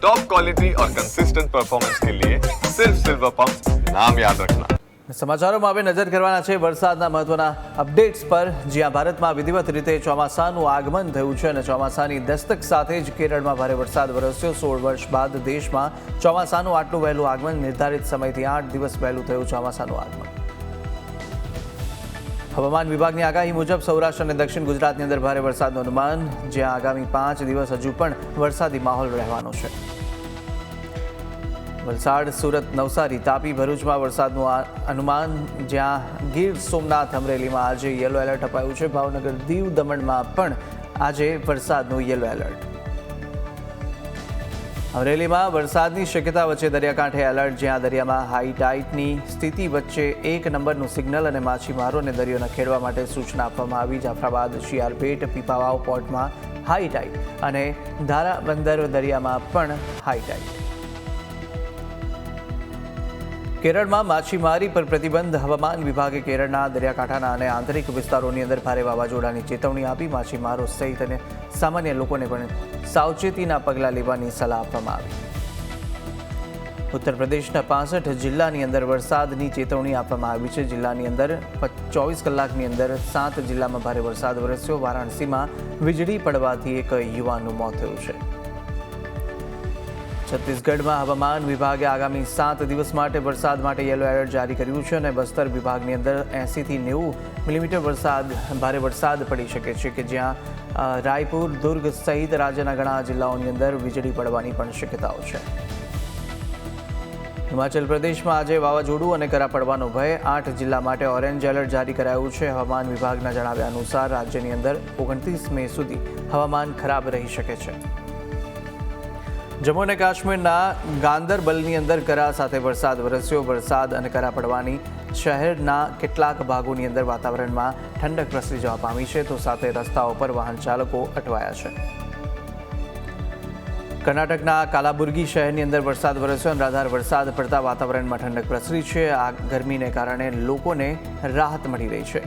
Top quality और consistent performance के लिए सिर्फ सिल्वर पंप नाम याद रखना સમાચારોમાં હવે નજર કરવાના છે વરસાદના મહત્વના અપડેટ્સ પર જ્યાં ભારતમાં વિધિવત રીતે ચોમાસાનું આગમન થયું છે અને ચોમાસાની દસ્તક સાથે જ કેરળમાં ભારે વરસાદ વરસ્યો સોળ વર્ષ બાદ દેશમાં ચોમાસાનું આટલું વહેલું આગમન નિર્ધારિત સમયથી આઠ દિવસ વહેલું થયું ચોમાસાનું આગમન હવામાન વિભાગની આગાહી મુજબ સૌરાષ્ટ્ર અને દક્ષિણ ગુજરાતની અંદર ભારે વરસાદનું અનુમાન, જ્યાં આગામી પાંચ દિવસ હજુ પણ વરસાદી માહોલ રહેવાનો છે. વલસાડ, સુરત, નવસારી, તાપી, ભરૂચમાં વરસાદનું અનુમાન, જ્યાં ગીર સોમનાથ અમરેલીમાં આજે યલો એલર્ટ અપાયું છે. ભાવનગર દીવ દમણમાં પણ આજે વરસાદનું યલો એલર્ટ. અમરેલીમાં વરસાદની શક્યતા વચ્ચે દરિયાકાંઠે એલર્ટ જ્યાં દરિયામાં હાઈ ટાઇટની સ્થિતિ વચ્ચે એક નંબરનું સિગ્નલ અને માછીમારોને દરિયો નખેડવા ખેડવા માટે સૂચના આપવામાં આવી. જાફરાબાદ શિયારપેટ પીપાવાવ પોર્ટમાં હાઈ ટાઇટ અને ધારા બંદર દરિયામાં પણ હાઈ ટાઇટ કેરળમાં માછીમારી પર પ્રતિબંધ. હવામાન વિભાગે કેરળના દરિયાકાંઠાના અને આંતરિક વિસ્તારોની અંદર ભારે વાવાઝોડાની ચેતવણી આપી માછીમારો સહિત અને સામાન્ય લોકોને પણ સાવચેતીના પગલાં લેવાની સલાહ આપવામાં આવી. ઉત્તર પ્રદેશના પાસઠ જિલ્લાની અંદર વરસાદની ચેતવણી આપવામાં આવી છે. જિલ્લાની અંદર ચોવીસ કલાકની અંદર સાત જિલ્લામાં ભારે વરસાદ વરસ્યો. વારાણસીમાં વીજળી પડવાથી એક યુવાનનું મોત થયું છે. છત્તીસગઢમાં હવામાન વિભાગે આગામી સાત દિવસ માટે વરસાદ માટે યલો એલર્ટ જારી કર્યું છે અને બસ્તર વિભાગની અંદર એંસીથી નેવું મિલીમીટર વરસાદ, ભારે વરસાદ પડી શકે છે કે જ્યાં રાયપુર, દુર્ગ સહિત રાજ્યના ઘણા જિલ્લાઓની અંદર વીજળી પડવાની પણ શક્યતાઓ છે. હિમાચલ પ્રદેશમાં આજે વાવાઝોડું અને કરા પડવાનો ભય. આઠ જિલ્લા માટે ઓરેન્જ એલર્ટ જારી કરાયું છે. હવામાન વિભાગના જણાવ્યા અનુસાર રાજ્યની અંદર ઓગણત્રીસ મે સુધી હવામાન ખરાબ રહી શકે છે. જમ્મુ અને કાશ્મીરના ગાંદરબલની અંદર કરા સાથે વરસાદ વરસ્યો. વરસાદ અને કરા પડવાની શહેરના કેટલાક ભાગોની અંદર વાતાવરણમાં ઠંડક પ્રસરી જવા પામી છે, તો સાથે રસ્તાઓ પર વાહન ચાલકો અટવાયા છે. કર્ણાટકના કાલાબુર્ગી શહેરની અંદર વરસાદ વરસ્યો. અને રાધાર વરસાદ પડતા વાતાવરણમાં ઠંડક પ્રસરી છે. આ ગરમીને કારણે લોકોને રાહત મળી રહી છે.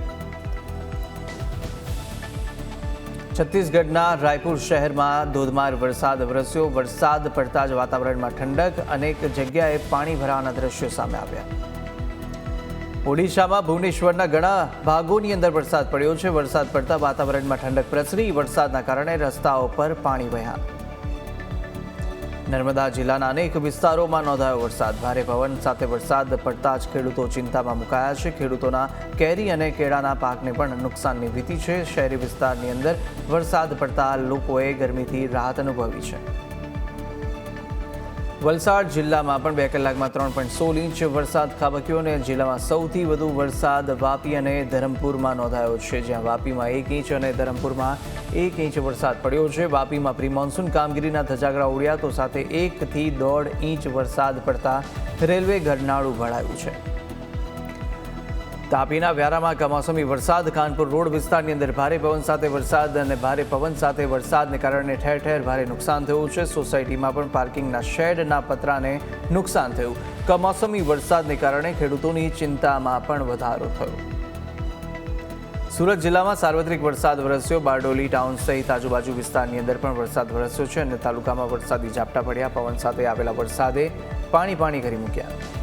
છત્તીસગઢના રાયપુર શહેરમાં ધોધમાર વરસાદ વરસ્યો. વરસાદ પડતા જ વાતાવરણમાં ઠંડક, અનેક જગ્યાએ પાણી ભરાવાના દ્રશ્યો સામે આવ્યા. ઓડિશામાં ભુવનેશ્વરના ઘણા ભાગોની અંદર વરસાદ પડ્યો છે. વરસાદ પડતા વાતાવરણમાં ઠંડક પ્રસરી. વરસાદના કારણે રસ્તાઓ પર પાણી વહ્યા. નર્મદા જિલ્લાના અનેક વિસ્તારોમાં નોંધાયો વરસાદ. ભારે પવન સાથે વરસાદ પડતા જ ખેડૂતો ચિંતામાં મુકાયા છે. ખેડૂતોના કેરી અને કેળાના પાકને પણ નુકસાનની ભીતિ છે. શહેરી વિસ્તારની અંદર વરસાદ પડતા લોકોએ ગરમીથી રાહત અનુભવી છે. વલસાડ જિલ્લામાં પણ બે કલાકમાં ત્રણ પોઈન્ટ સોળ ઇંચ વરસાદ ખાબક્યો અને જિલ્લામાં સૌથી વધુ વરસાદ વાપી અને ધરમપુરમાં નોંધાયો છે. જ્યાં વાપીમાં એક ઇંચ અને ધરમપુરમાં એક ઇંચ વરસાદ પડ્યો છે. વાપીમાં પ્રી મોન્સૂન કામગીરીના ધજાગરા ઉડ્યા તો સાથે એકથી દોઢ ઇંચ વરસાદ પડતા રેલવે ઘરનાળું ભરાયું છે. તાપીના વ્યારામાં કમોસમી વરસાદ. કાનપુર રોડ વિસ્તારની અંદર ભારે પવન સાથે વરસાદ અને ભારે પવન સાથે વરસાદને કારણે ઠેર ઠેર ભારે નુકસાન થયું છે. સોસાયટીમાં પણ પાર્કિંગના શેડના પતરાને નુકસાન થયું. કમોસમી વરસાદને કારણે ખેડૂતોની ચિંતામાં પણ વધારો થયો. સુરત જિલ્લામાં સાર્વત્રિક વરસાદ વરસ્યો. બારડોલી ટાઉન સહિત આજુબાજુ વિસ્તારની અંદર પણ વરસાદ વરસ્યો છે અને તાલુકામાં વરસાદી ઝાપટા પડ્યા. પવન સાથે આવેલા વરસાદે પાણી પાણી કરી મૂક્યા.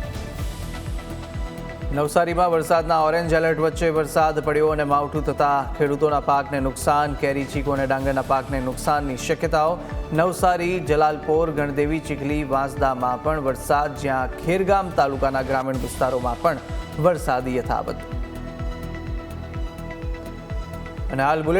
નવસારીમાં વરસાદના ઓરેન્જ એલર્ટ વચ્ચે વરસાદ પડ્યો અને માવઠું થતાં ખેડૂતોના પાકને નુકસાન, કેરી, ચીકુ અને ડાંગરના પાકને નુકસાનની શક્યતાઓ. નવસારી, જલાલપોર, ગણદેવી, ચીખલી, વાંસદામાં પણ વરસાદ, જ્યાં ખેરગામ તાલુકાના ગ્રામીણ વિસ્તારોમાં પણ વરસાદ યથાવત. અને હાલ